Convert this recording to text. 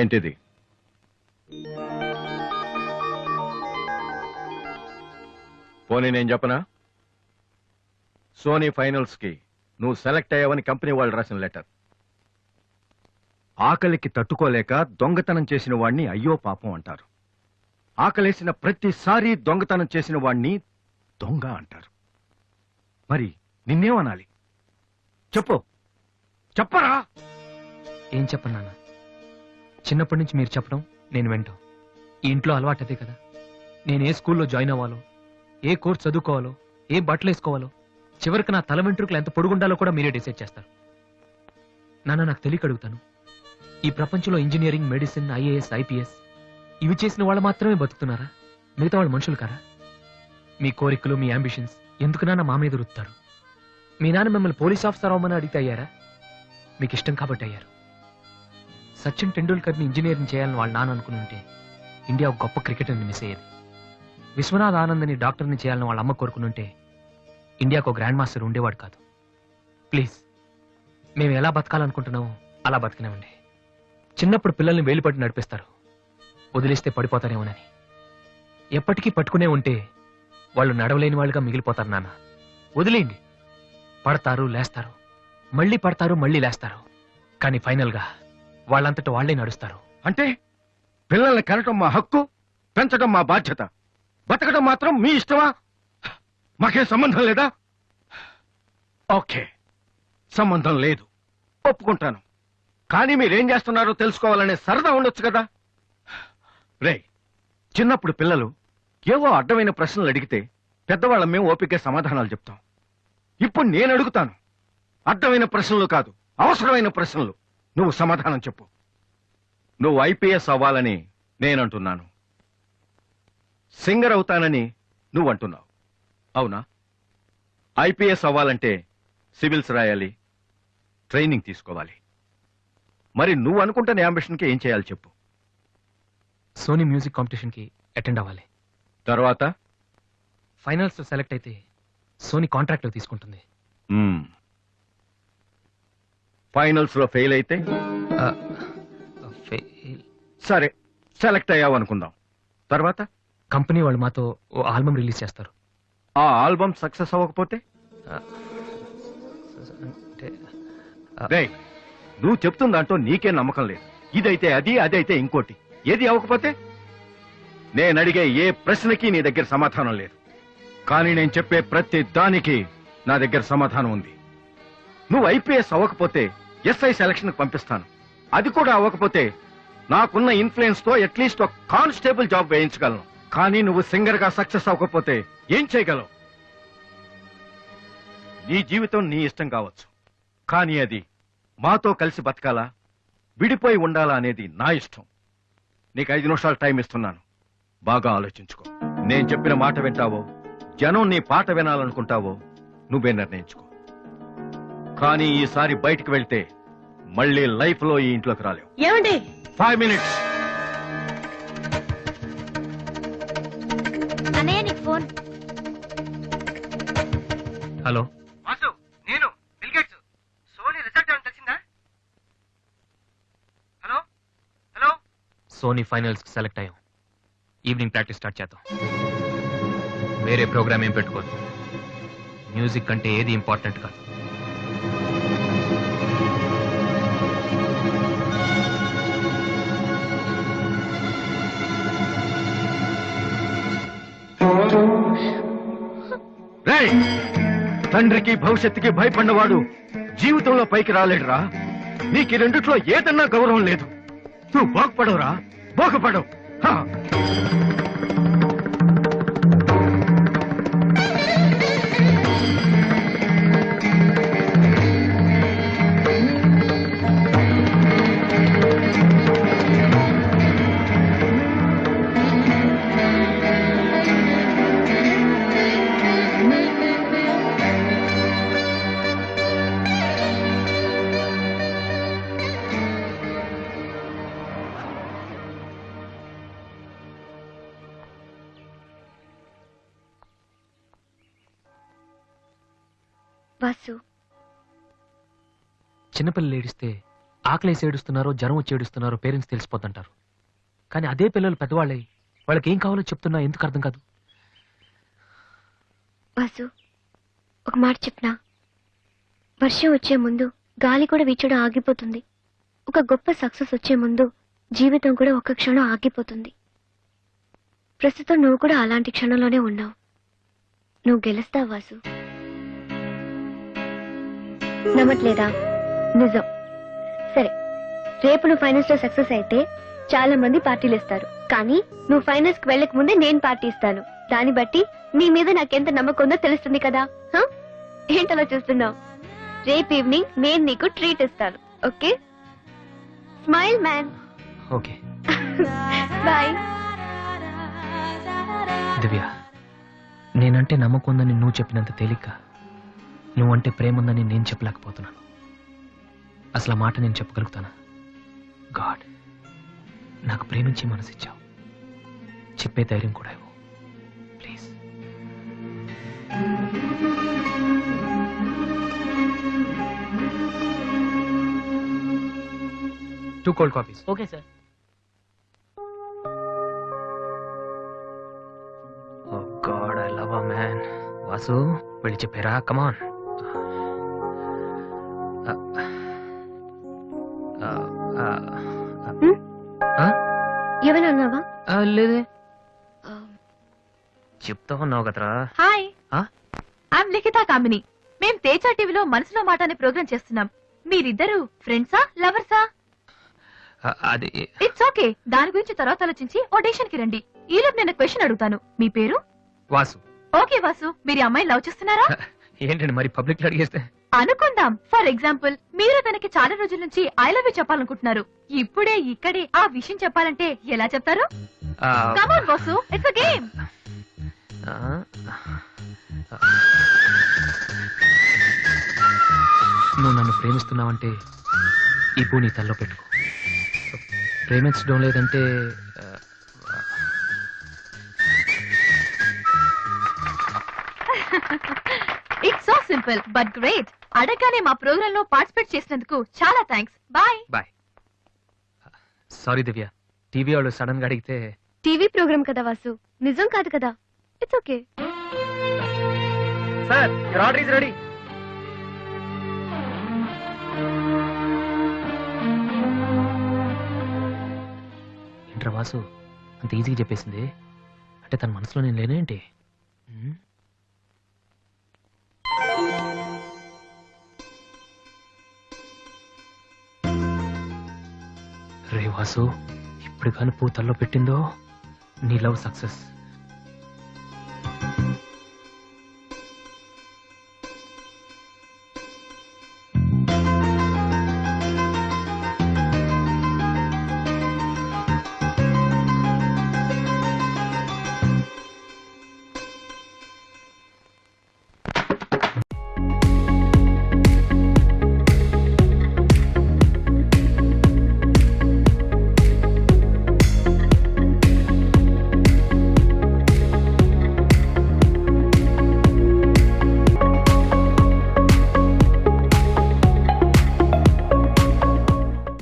ఏంటిది? పోనీ నేను చెప్పనా? సోనీ ఫైనల్స్కి నువ్వు సెలెక్ట్ అయ్యావని కంపెనీ వాళ్ళు రాసిన లెటర్. ఆకలికి తట్టుకోలేక దొంగతనం చేసిన వాణ్ణి అయ్యో పాపం అంటారు. ఆకలేసిన ప్రతిసారి దొంగతనం చేసిన వాణ్ణి దొంగ అంటారు. మరి నిన్నేమనాలి? చెప్పు. చెప్పరా? ఏం చెప్పన్నానా చిన్నప్పటి నుంచి మీరు చెప్పడం నేను వింటాం. ఈ ఇంట్లో అలవాటు అదే కదా. నేను ఏ స్కూల్లో జాయిన్ అవ్వాలో ఏ కోర్స్ చదువుకోవాలో ఏ బట్టలు వేసుకోవాలో చివరికి నా తల వెంట్రుకలు ఎంత పొడుగుండాలో కూడా మీరే డిసైడ్ చేస్తారు. నాన్న నాకు తెలియక అడుగుతాను. ఈ ప్రపంచంలో ఇంజనీరింగ్ మెడిసిన్ ఐఏఎస్ ఐపీఎస్ ఇవి చేసిన వాళ్ళు మాత్రమే బతుకుతున్నారా? మిగతా వాళ్ళు మనుషులు కారా? మీ కోరికలు మీ అంబిషన్స్ ఎందుకు నాన్న మా మీద రుత్తారు మీ నాన్న మిమ్మల్ని పోలీస్ ఆఫీసర్ అవ్వమని అడిగితే అయ్యారా? మీకు ఇష్టం కాబట్టి అయ్యారు. సచిన్ టెండూల్కర్ని ఇంజనీరింగ్ చేయాలని వాళ్ళ నాన్న అనుకుని ఉంటే ఇండియా ఒక గొప్ప క్రికెటర్ని మిస్ అయ్యేది. విశ్వనాథ్ ఆనంద్ని డాక్టర్ని చేయాలని వాళ్ళ అమ్మ కోరుకుని ఉంటే ఇండియాకు ఒక గ్రాండ్ మాస్టర్ ఉండేవాడు కాదు. ప్లీజ్ మేము ఎలా బతకాలనుకుంటున్నామో అలా బతికినామండి. చిన్నప్పుడు పిల్లల్ని వేలుపట్టి నడిపిస్తారు. వదిలేస్తే పడిపోతారేమోనని. ఎప్పటికీ పట్టుకునే ఉంటే వాళ్ళు నడవలేని వాళ్ళుగా మిగిలిపోతారు నాన్న. వదిలేయండి. పడతారు లేస్తారు. మళ్ళీ పడతారు మళ్ళీ లేస్తారు. కానీ ఫైనల్గా వాళ్ళంతట వాళ్ళే నడుస్తారు. అంటే పిల్లల్ని కనటం మా హక్కు పెంచడం మా బాధ్యత. బతకడం మాత్రం మీ ఇష్టమా? మాకేం సంబంధం లేదా? ఓకే సంబంధం లేదు. ఒప్పుకుంటాను. కానీ మీరేం చేస్తున్నారో తెలుసుకోవాలనే సరదా ఉండొచ్చు కదా? రే చిన్నప్పుడు పిల్లలు ఏవో అడ్డమైన ప్రశ్నలు అడిగితే పెద్దవాళ్ళం మేము ఓపిక సమాధానాలు చెప్తాం. ఇప్పుడు నేను అడుగుతాను. అడ్డమైన ప్రశ్నలు కాదు అవసరమైన ప్రశ్నలు. నువ్వు సమాధానం చెప్పు. నువ్వు ఐపీఎస్ అవ్వాలని నేనంటున్నాను. సింగర్ అవుతానని నువ్వు అంటున్నావు అవునా? ఐపీఎస్ అవ్వాలంటే సివిల్స్ రాయాలి ట్రైనింగ్ తీసుకోవాలి. మరి నువ్వు అనుకుంటున్న అంబిషన్కి ఏం చేయాలి చెప్పు. సోనీ మ్యూజిక్ కాంపిటీషన్కి అటెండ్ అవ్వాలి. తర్వాత? ఫైనల్స్ సెలెక్ట్ అయితే సోనీ కాంట్రాక్ట్ తీసుకుంటుంది. ఫైనల్స్లో ఫెయిల్ అయితే. సరే సెలెక్ట్ అయ్యావు అనుకుందాం. తర్వాత? కంపెనీ వాళ్ళు మాతో ఓ ఆల్బమ్ రిలీజ్ చేస్తారు. ఆ ఆల్బమ్ సక్సెస్ అవ్వకపోతే? నువ్వు చెప్తున్న దాంట్లో నీకే నమ్మకం లేదు. ఇదైతే అది అదైతే ఇంకోటి. ఏది అవ్వకపోతే? నేను అడిగే ఏ ప్రశ్నకి నీ దగ్గర సమాధానం లేదు. కానీ నేను చెప్పే ప్రతి దానికి నా దగ్గర సమాధానం ఉంది. నువ్వు ఐపీఎస్ అవ్వకపోతే ఎస్ఐ సెలక్షన్ పంపిస్తాను. అది కూడా అవ్వకపోతే నాకున్న ఇన్ఫ్లుయెన్స్తో అట్లీస్ట్ ఒక కానిస్టేబుల్ జాబ్ వేయించగలను. కానీ నువ్వు సింగర్గా సక్సెస్ అవ్వకపోతే ఏం చేయగలవు? నీ జీవితం నీ ఇష్టం కావచ్చు. కానీ అది మాతో కలిసి బతకాలా? విడిపోయి ఉండాలా అనేది నా ఇష్టం. నీకు ఐదు నిమిషాలు టైం ఇస్తున్నాను. బాగా ఆలోచించుకో. నేను చెప్పిన మాట వింటావో? జనం నీ పాట వినాలనుకుంటావో? నువ్వే నిర్ణయించుకో. కానీ ఈసారి బయటికి వెళ్తే మళ్ళీ లైఫ్లో ఈ ఇంట్లోకి రాలేవు. ఏమండి? ఫైవ్ మినిట్స్ అన్నయ్య నీకు ఫోన్. హలో. వాసు నేను సోనీ రిజల్ట్ ఏమైనా తెలిసిందా? Hello? Hello? Sony finals select అయ్యాం. ఈవినింగ్ ప్రాక్టీస్ స్టార్ట్ చేద్దాం. వేరే ప్రోగ్రామ్ ఏం పెట్టుకోదు. మ్యూజిక్ అంటే ఏది ఇంపార్టెంట్ కాదు. తండ్రికి భవిష్యత్తుకి భయపడినవాడు జీవితంలో పైకి రాలేడురా. నీకు రెండిట్లో ఏదన్నా గౌరవం లేదు. నువ్వు బాగుపడవురా. బాగుపడవు. వాసు. చిన్నపిల్లలు ఏడిస్తే ఆకలేసి ఏడుస్తున్నారో జ్వరం వచ్చి ఏడుస్తున్నారో పేరెంట్స్ తెలిసిపోతుంటారు. కానీ అదే పిల్లలు పెద్దవాళ్ళే వాళ్ళకి ఏం కావాలో చెప్తున్నా ఎందుకు అర్థం కాదు? వాసు ఒక మాట చెప్పనా వర్షం వచ్చే ముందు గాలి కూడా వీచడం ఆగిపోతుంది. ఒక గొప్ప సక్సెస్ వచ్చే ముందు జీవితం కూడా ఒక క్షణం ఆగిపోతుంది. ప్రస్తుతం నువ్వు కూడా అలాంటి క్షణంలోనే ఉన్నావు. నువ్వు గెలుస్తావు వాసు. నమ్మట్లేదా? నిజం. సరే రేపు నువ్వు ఫైనల్స్లో సక్సెస్ అయితే చాలా మంది పార్టీలు ఇస్తారు కానీ నువ్వు ఫైనల్స్కి వెళ్ళక ముందే నేను పార్టీ ఇస్తాను. దాన్ని బట్టి నీ మీద నాకెంత నమ్మకం ఉందో తెలుస్తుంది కదా? ఏంటలా చూస్తున్నావు? రేపు ఈవినింగ్ నేను నీకు ట్రీట్ ఇస్తాను okay? Smile man okay. Bye Divya నేనంటే నమ్మకం ఉందని నువ్వు చెప్పినంత తేలిక నువ్వంటే ప్రేమ ఉందని నేను చెప్పలేకపోతున్నాను. అసలు మాట నేను చెప్పగలుగుతానా? గాడ్ నాకు ప్రేమించి మనసిచ్చావు చెప్పే ధైర్యం కూడా ఇవ్వు. Please. Two cold coffees okay sir God I love a man Vasu వెళ్ళి చెప్పారా కమాన్ ఏమైనా అన్నావా లేదే. చెప్తా ఉన్నావు కదరా? హాయ్? ఐఎమ్ లిఖిత కామిని మేం తేజ టీవీలో మనసులో మాట అనే ప్రోగ్రామ్ చేస్తున్నాం. మీరిద్దరు ఫ్రెండ్సా లవర్సా? అది ఇట్స్ ఓకే దాని గురించి తర్వాత ఆలోచించి ఆడిషన్కి రండి ఈలోపు నేను క్వశ్చన్ అడుగుతాను. మీ పేరు? వాసు. ఓకే వాసు. మీరు ఈ అమ్మాయిని లవ్ చేస్తున్నారా? ఏంటండి మరి పబ్లిక్లో అడిగేస్తే? అనుకుందాం. ఫర్ ఎగ్జాంపుల్ మీరు తనకి చాలా రోజుల నుంచి ఐ లవ్ యూ చెప్పాలనుకుంటున్నారు. ఇప్పుడే ఇక్కడే ఆ విషయం చెప్పాలంటే ఎలా చెప్తారు? ఆ, come on Vasu it's a game ఆ, నువ్వు నన్ను ప్రేమిస్తున్నావంటే ఈ పూ నీ తల్లో పెట్టుకో. ప్రేమించడం లేదంటే it's so simple but great అడగగానే మా ప్రోగ్రామ్లో పార్టిసిపేట్ చేసినందుకు చాలా thanks bye. Bye. Sorry Divya. TV వాళ్ళు సడన్గా అడిగితే టీవీ ప్రోగ్రామ్ కదా వాసు. నిజం కాదు కదా. It's okay. Sir your order is ready ఏంట్రా వాసు? అంత ఈజీగా చెప్పేసింది. అంటే తన మనసులో నేను లేనేంటి రే వాసు ఇప్పుడు కానీ పూతల్లో పెట్టిందో? నీ లవ్ సక్సెస్.